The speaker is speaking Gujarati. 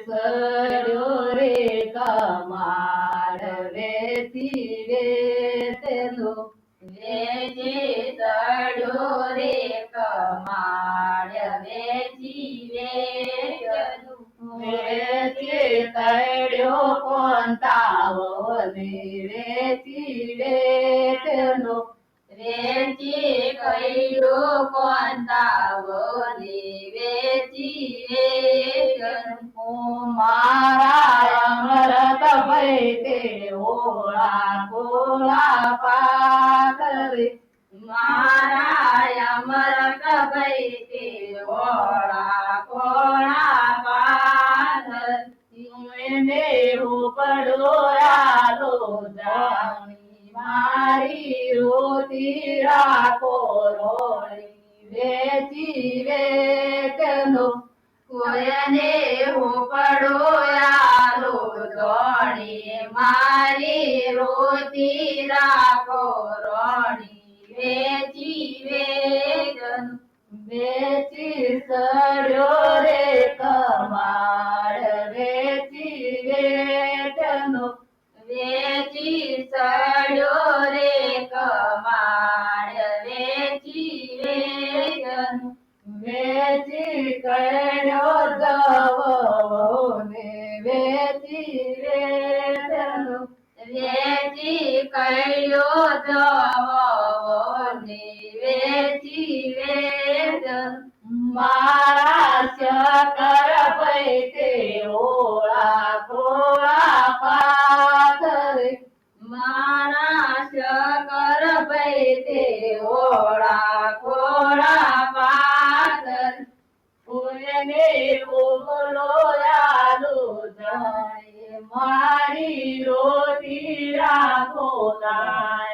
સડ્યો રે કમાડ વેચી વેચનો વેચી સડ્યો રે કમાડ વેચી વેચનો વેચી સડ્યો કોંતાવો ને વેચી વેચનો વેચી કઈડો કોંતાવો ને વેચી વેચન મારા અમરત ભય તે ઓળા કોળા પાકરે મારા અમરત ભય તે ઓળા કોળા પાકર મેને ઉપડો આલો જાણી મારી રોતી રાખો રોળી વેચી વેચનો કોયને ઉપડો આલો જાણી મારી રોતી રાખો, રોણી વેચી વેગન, વેચી સડ્યો રે કમાડ વેચી વેચનો, વેચી સડ્યો રે કમાડ વેચી વેગન વેચી કયો વેચી કયો દવો ને વેચી વેચન મારા શકર પૈતે ઓળા ખોળા પાથરે મારા શકર પૈતે ઓળા ખોળા પાથર ફૂલને કોમળો મારી